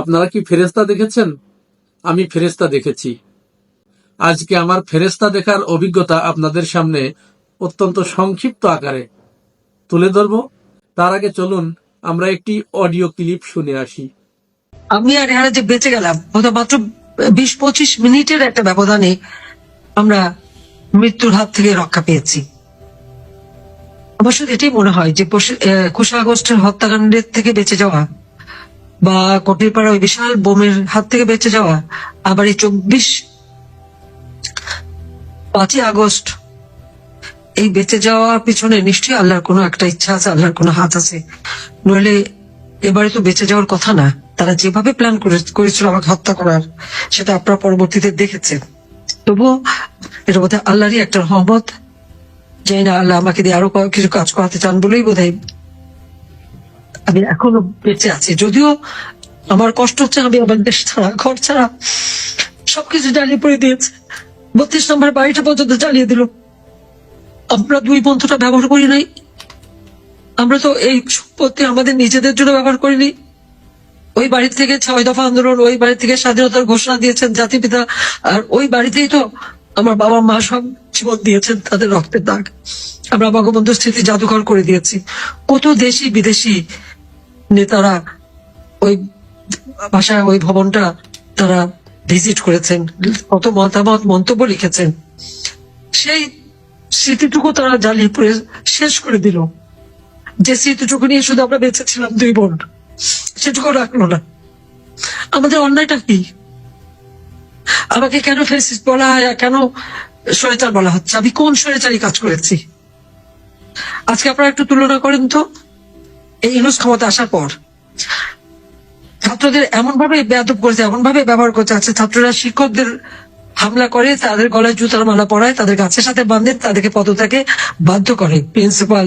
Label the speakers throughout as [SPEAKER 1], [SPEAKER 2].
[SPEAKER 1] আপনারা কি ফেরেস্তা দেখেছেন? আমি ফেরেস্তা দেখেছি। আজকে আমার ফেরেস্তা দেখার অভিজ্ঞতা আপনাদের সামনে অত্যন্ত সংক্ষিপ্ত আকারে তুলে ধরব। তার আগে চলুন, আমরা একটি অডিও ক্লিপ শুনে আসি।
[SPEAKER 2] আমি আর এরা যে বেঁচে গেলাম মাত্র বিশ পঁচিশ মিনিটের একটা ব্যবধানে আমরা মৃত্যুর হাত থেকে রক্ষা পেয়েছি। শুধু এটাই মনে হয় যে একুশে আগস্টের হত্যাকাণ্ডের থেকে বেঁচে যাওয়া বা কোটির পাড়া ওই বিশাল বোমের হাত থেকে বেঁচে যাওয়া আবার এই চব্বিশ পাঁচই আগস্ট এই বেঁচে যাওয়ার পিছনে নিশ্চয়ই আল্লাহর কোনো একটা ইচ্ছা আছে, আল্লাহর কোনো হাত আছে। নইলে এবারে তো বেঁচে যাওয়ার কথা না। তারা যেভাবে প্ল্যান করেছিল আমাকে হত্যা করার, সেটা আপনারা পরবর্তীতে দেখেছেন। তবুও এটা বোধহয় আল্লাহরই একটা রহমত জানি না আল্লাহ আমাকে দিয়ে আরও কিছু কাজ করাতে চান বলেই বোধ আমি এখনও বেঁচে আছি। যদিও আমার কষ্ট হচ্ছে, আমি আমার দেশ ছাড়া, ঘর ছাড়া, সবকিছু জ্বালিয়ে পড়ে দিয়েছে। বত্রিশ নম্বর বাড়িটা পর্যন্ত জ্বালিয়ে দিল। আমরা দুই বন্ধুটা ব্যবহার করি নাই। আমরা তো এই সম্পত্তি আমাদের নিজেদের জন্য ব্যবহার করিনি। ওই বাড়ি থেকে ছয় দফা আন্দোলন, ওই বাড়ি থেকে স্বাধীনতার ঘোষণা দিয়েছেন জাতিপিতা, আর ওই বাড়িতেই তো আমার বাবা মা সব জীবন দিয়েছেন তাদের রক্তের দাগ। আমরা বঙ্গবন্ধু স্মৃতি জাদুঘর করে দিয়েছি। কত দেশি বিদেশি নেতারা ওই ভাষায় ওই ভবনটা তারা ভিজিট করেছেন, কত মতামত, মন্তব্য লিখেছেন। সেই স্মৃতিটুকু তারা জ্বালিয়ে পড়ে শেষ করে দিল। যে স্মৃতিটুকু নিয়ে শুধু আমরা বেঁচে ছিলাম দুই বোন সেটুকু রাখল না। আমাদের অন্যায়টা কি? আমাকে কেন ফেসিস বলা হয় কেন স্বৈরাচার বলা হচ্ছে? আমি কোন স্বৈরাচারী কাজ করেছি? আজকে আপনারা একটু তুলনা করেন তো। এই ইউনুস ক্ষমতা আসার পর ছাত্রদের এমন ভাবে বেয়াদব করেছে এমন ভাবে ব্যবহার করছে আছে ছাত্ররা শিক্ষকদের হামলা করে, তাদের গলায় জুতার মালা পরায়, তাদের গাছের সাথে বাঁধে, তাদেরকে পদত্যাগে বাধ্য করে প্রিন্সিপাল,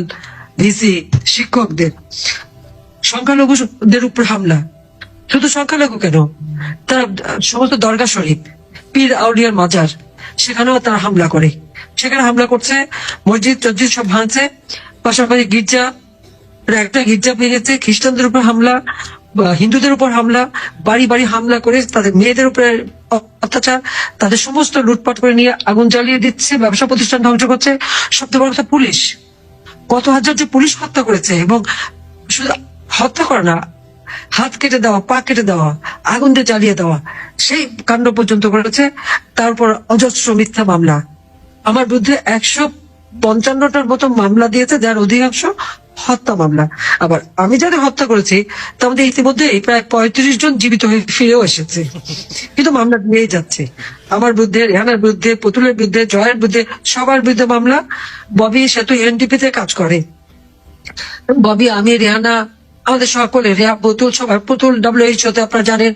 [SPEAKER 2] ভিসি, শিক্ষকদের। সংখ্যালঘুদের উপর হামলা। শুধু সংখ্যালঘু কেন? তারা সমস্ত দরগা শরীফ, পীর আউলিয়ার মাজার, সেখানেও তারা হামলা করে। সেখানে হামলা করছে, মসজিদ টসজিদ সব ভাঙছে, পাশাপাশি গির্জা একটা গির্জা ভেঙেছে খ্রিস্টানদের উপর হামলা হিন্দুদের উপর হামলা, বাড়ি বাড়ি হামলা করে তাদের মেয়েদের উপরে অত্যাচার, তাদের সমস্ত লুটপাট করে নিয়ে আগুন জ্বালিয়ে দিচ্ছে, ব্যবসা প্রতিষ্ঠান ধ্বংস করছে। সবচেয়ে বড় কথা পুলিশ। কত হাজার যে পুলিশ হত্যা করেছে এবং শুধু হত্যা করে না, হাত কেটে দেওয়া, পা কেটে দেওয়া, আগুন দিয়ে জ্বালিয়ে দেওয়া, সেই কাণ্ড পর্যন্ত করেছে তারপর অজস্র মিথ্যা মামলা। আমার বিরুদ্ধে একশো পঞ্চান্নটার মতো মামলা দিয়েছে, যার অধিকাংশ হত্যা মামলা। আবার আমি যাদের হত্যা করেছি তার মধ্যে ইতিমধ্যে প্রায় পঁয়ত্রিশ জন জীবিত হয়ে ফিরেও এসেছে। কিন্তু মামলা দিয়েই যাচ্ছে। আমার বিরুদ্ধে রেহানার বিরুদ্ধে, পুতুলের বিরুদ্ধে, জয়ের বিরুদ্ধে, সবার বিরুদ্ধে মামলা। ববি সেতু এনডিপি তে কাজ করে। ববি, আমি রেহানা আমাদের সকলে রেহা পুতুল, সবার পুতুল ডাব্লিউএইচও তে আপনারা জানেন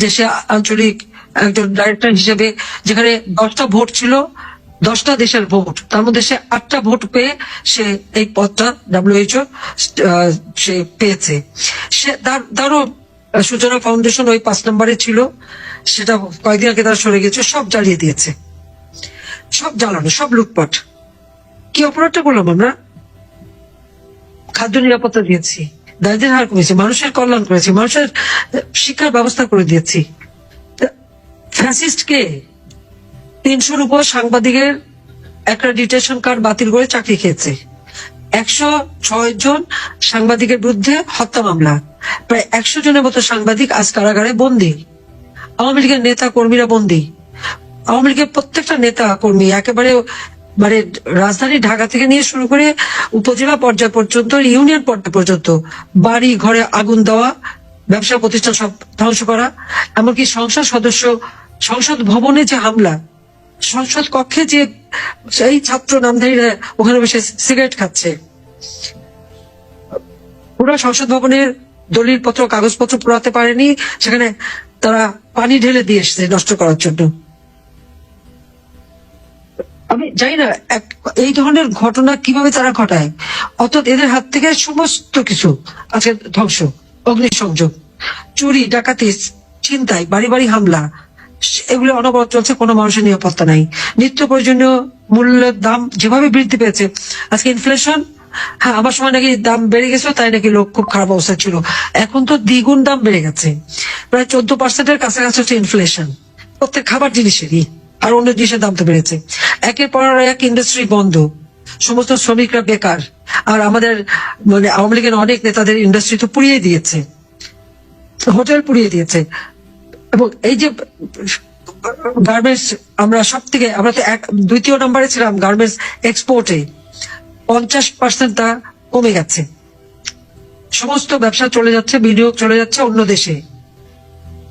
[SPEAKER 2] যে সে আঞ্চলিক একজন ডাইরেক্টর হিসেবে, যেখানে দশটা ভোট ছিল দশটা দেশের ভোট, তার মধ্যে সে আটটা ভোট পেয়ে সে এই পদটা ডাব্লিউএইচও সে পেয়েছে। সে তার, তারও সূচনা ফাউন্ডেশন ওই পাঁচ নম্বরে ছিল, সেটা কয়েকদিন আগে তারা সরে গেছে, সব জ্বালিয়ে দিয়েছে। সব জ্বালানো, সব লুটপাট। কি অপরাধটা করলাম আমরা? খাদ্য নিরাপত্তা দিয়েছি দারিদ্রের হার কমেছে, মানুষের কল্যাণ করেছি, মানুষের শিক্ষার ব্যবস্থা করে দিয়েছি। ফ্যাসিস্ট কে? তিনশোর উপর সাংবাদিকের একটা ডিটেশন কার্ড বাতিল করে চাকরি খেয়েছে। একশো ছয় জন সাংবাদিকের বিরুদ্ধে হত্যা মামলা। প্রায় একশো জনের মতো সাংবাদিক আজ কারাগারে বন্দী। আওয়ামী লীগের নেতা কর্মীরা বন্দী। আওয়ামী লীগের প্রত্যেকটা নেতা কর্মী একেবারে মানে রাজধানী ঢাকা থেকে নিয়ে শুরু করে উপজেলা পর্যায় পর্যন্ত, ইউনিয়ন পর্যায় পর্যন্ত বাড়ি, ঘরে আগুন দেওয়া, ব্যবসা প্রতিষ্ঠান সব ধ্বংস করা, এমনকি সংসদ সদস্য, সংসদ ভবনে যে হামলা সংসদ কক্ষে যে সেই ছাত্র নামধারীরা ওখানে বসে সিগারেট খাচ্ছে। পুরো সংসদ ভবনের দলিল পত্র, কাগজপত্র পুরাতে পারেনি। সেখানে তারা পানি ঢেলে দিয়ে এসেছে নষ্ট করার জন্য। আমি জানি না এই ধরনের ঘটনা কীভাবে তারা ঘটায়? অর্থাৎ এদের হাত থেকে সমস্ত কিছু আজকে ধ্বংস, অগ্নিসংযোগ, চুরি, ডাকাতি চিন্তায় বাড়ি বাড়ি হামলা এগুলো অনবরত চলছে, কোনো মানুষের নিরাপত্তা নাই। নিত্য প্রয়োজনীয় মূল্যের দাম যেভাবে বৃদ্ধি পেয়েছে, আজকে ইনফ্লেশন হ্যাঁ আমার সময় নাকি দাম বেড়ে গেছিল, তাই নাকি লোক খুব খারাপ অবস্থা ছিল। এখন তো দ্বিগুণ দাম বেড়ে গেছে। প্রায় চোদ্দ পার্সেন্টের কাছাকাছি হচ্ছে ইনফ্লেশন প্রত্যেক খাবার জিনিসেরই, আর অন্য জিনিসের দাম তো বেড়েছে। একের পর এক ইন্ডাস্ট্রি বন্ধ। সমস্ত শ্রমিকরা বেকার। আর আমাদের মানে আওয়ামী লীগের অনেক নেতাদের ইন্ডাস্ট্রি তো পুড়িয়ে দিয়েছে। হোটেল পুড়িয়ে দিয়েছে। এবং এই যে গার্মেন্টস আমরা সব থেকে আমরা তো এক, দ্বিতীয় নম্বরে ছিলাম গার্মেন্টস এক্সপোর্টে পঞ্চাশ পার্সেন্ট তা কমে গেছে। সমস্ত ব্যবসা চলে যাচ্ছে, বিনিয়োগ চলে যাচ্ছে অন্য দেশে।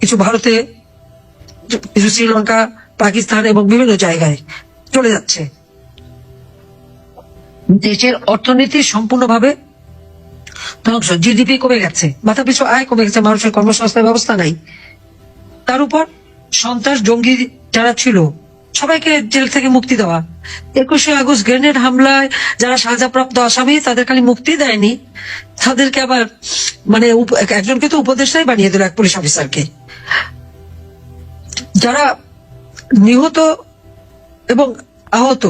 [SPEAKER 2] কিছু ভারতে, কিছু শ্রীলঙ্কা, পাকিস্তান এবং বিভিন্ন জায়গায় চলে যাচ্ছে। দেশের অর্থনীতি সম্পূর্ণভাবে ধ্বংস জিডিপি কমে গেছে মাথা পিছু আয় কমে গেছে, মানুষের কর্মসংস্থান ব্যবস্থা নাই। তার উপর সন্ত্রাস জঙ্গি যারা ছিল, সবাইকে জেল থেকে মুক্তি দেওয়া। একুশে আগস্ট গ্রেনেড হামলায় যারা সাজাপ্রাপ্ত আসামি, তাদের খালি মুক্তি দেয়নি। তাদেরকে আবার মানে একজনকে তো উপদেষ্টাই বানিয়ে দিল এক পুলিশ অফিসারকে। যারা নিহত এবং আহত,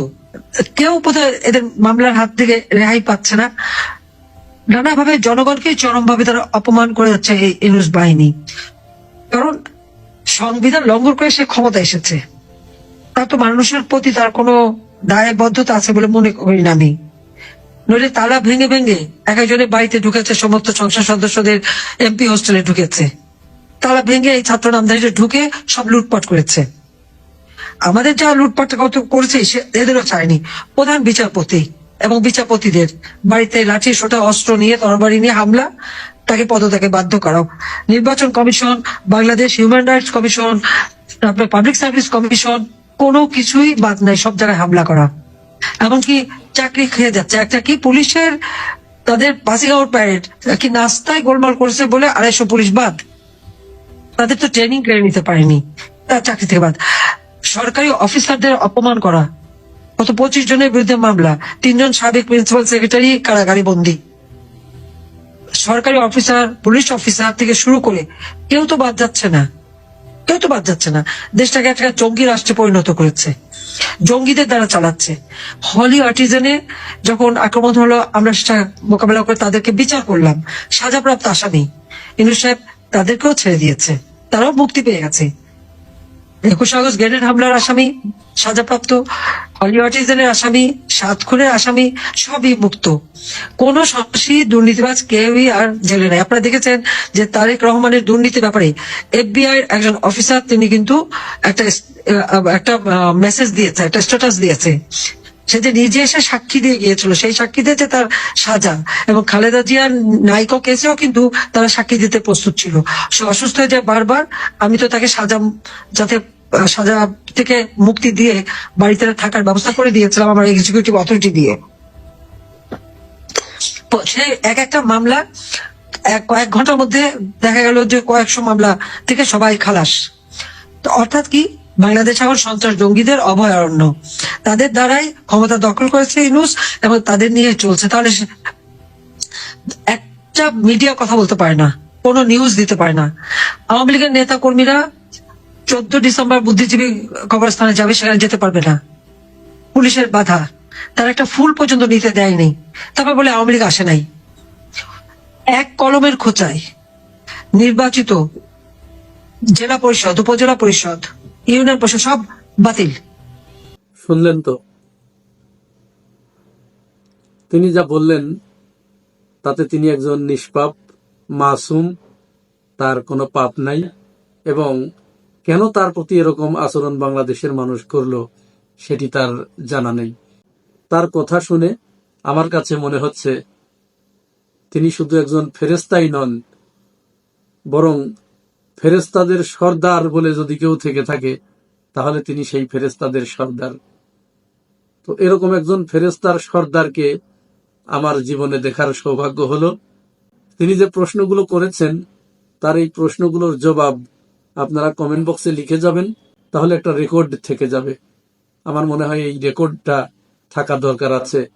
[SPEAKER 2] কেউ বোধহয় এদের মামলার হাত থেকে রেহাই পাচ্ছে না। নানাভাবে জনগণকে চরমভাবে তারা অপমান করে যাচ্ছে এই ইনুস বাহিনী। কারণ সংবিধান লঙ্ঘন করে সে ক্ষমতা এসেছে। তা তো মানুষের প্রতি তার কোনো দায়বদ্ধতা আছে বলে মনে করি না আমি। নইলে তালা ভেঙে ভেঙে এক একজনের বাড়িতে ঢুকেছে, সমস্ত সংসদ সদস্যদের এমপি হোস্টেলে ঢুকেছে। তালা ভেঙে এই ছাত্র নামধারীরা ঢুকে সব লুটপাট করেছে। আমাদের যা লুটপাট কত করেছে, সে এদেরও চায়নি। প্রধান বিচারপতি এবং বিচারপতিদের বাড়িতে লাঠি, সোটা, অস্ত্র নিয়ে, তরবারি নিয়ে হামলা তাকে পদত্যাগে বাধ্য করাও নির্বাচন commission, Bangladesh human rights commission, তারপরে পাবলিক সার্ভিস কমিশন, কোনো কিছুই বাদ নাই, সব জায়গায় হামলা করা। এমনকি চাকরি খেয়ে যাচ্ছে। একটা কি পুলিশের তাদের পাসিং আউট প্যারেড কি নাস্তায় গোলমাল করেছে বলে আড়াইশো পুলিশ বাদ? তাদের তো ট্রেনিং কেড়ে নিতে পারেনি। চাকরি থেকে বাদ। সরকারি অফিসারদের অপমান করা। গত পঁচিশ জনের বিরুদ্ধে মামলা। তিনজন সাবেক প্রিন্সিপাল সেক্রেটারি কারাগারে বন্দী। সরকারি অফিসার, পুলিশ অফিসার থেকে শুরু করে কেউ তো বাদ যাচ্ছে না। কেউ তো বাদ যাচ্ছে না। দেশটাকে একটা জঙ্গি রাষ্ট্রে পরিণত করেছে। জঙ্গিদের দ্বারা চালাচ্ছে। হলি আর্টিজেনে যখন আক্রমণ হলো, আমরা সেটা মোকাবেলা করে তাদেরকে বিচার করলাম। সাজাপ্রাপ্ত আসামি। ইনু সাহেব তাদেরকেও ছেড়ে দিয়েছে। তারাও মুক্তি পেয়ে গেছে। একুশ আগস্ট গ্রেনেড হামলার আসামি, সাজাপ্রাপ্ত হলি আর্টিজেনের আসামি সাত খুনের আসামি, সবই মুক্ত। কোন সন্ত্রাসী দুর্নীতিবাজ কেউই আর জেলে নাই। আপনারা দেখেছেন যে তারেক রহমানের দুর্নীতির ব্যাপারে এফবিআই একজন অফিসার, তিনি কিন্তু একটা একটা মেসেজ দিয়েছে, একটা স্ট্যাটাস দিয়েছে। সে যে নিজে এসে সাক্ষী দিয়ে গিয়েছিল, সেই সাক্ষী দিয়েছে তার সাজা। এবং খালেদা জিয়ার নাইকো কেসেও কিন্তু তারা সাক্ষী দিতে প্রস্তুত ছিল। সে অসুস্থ হয়ে যায় বারবার। আমি তো তাকে সাজা, যাতে সাজা থেকে মুক্তি দিয়ে বাড়িতে থাকার ব্যবস্থা করে দিয়েছিলাম আমার এক্সিকিউটিভ অথরিটি দিয়ে। সে এক একটা মামলা কয়েক ঘণ্টার মধ্যে দেখা গেল যে কয়েকশো মামলা থেকে সবাই খালাস। অর্থাৎ কি? বাংলাদেশ এখন সন্ত্রাস জঙ্গিদের অভয়ারণ্য। তাদের দ্বারাই ক্ষমতা দখল করেছে ইনুস এবং তাদের নিয়ে চলছে। তাহলে একটা মিডিয়া কথা বলতে পারে না, কোনো নিউজ দিতে পারে না। আওয়ামী লীগের নেতা কর্মীরা চোদ্দ ডিসেম্বর বুদ্ধিজীবী কবরস্থানে যাবে, সেখানে যেতে পারবে না। পুলিশের বাধা। তার একটা ফুল পর্যন্ত নিতে দেয়নি। তারপর বলে আওয়ামী লীগ আসে নাই। এক কলমের খোঁচায় নির্বাচিত জেলা পরিষদ, উপজেলা পরিষদ ইউনিয়ন পরিষদ সব বাতিল।
[SPEAKER 1] শুনলেন তো? তিনি যা বললেন, তাতে তিনি একজন নিষ্পাপ, মাসুম, তার কোনো পাপ নাই, এবং কেন তার প্রতি এরকম আচরণ বাংলাদেশের মানুষ করল সেটি তার জানা নেই। তার কথা শুনে আমার কাছে মনে হচ্ছে, তিনি শুধু একজন ফেরেস্তাই নন, বরং ফেরেস্তাদের সর্দার বলে যদি কেউ থেকে থাকে, তাহলে তিনি সেই ফেরেস্তাদের সর্দার। তো এরকম একজন ফেরেস্তার সর্দারকে আমার জীবনে দেখার সৌভাগ্য হলো। তিনি যে প্রশ্নগুলো করেছেন, তার এই প্রশ্নগুলোর জবাব আপনারা কমেন্ট বক্সে লিখে যাবেন, তাহলে একটা রেকর্ড থেকে যাবে। আমার মনে হয় এই রেকর্ডটা থাকা দরকার আছে।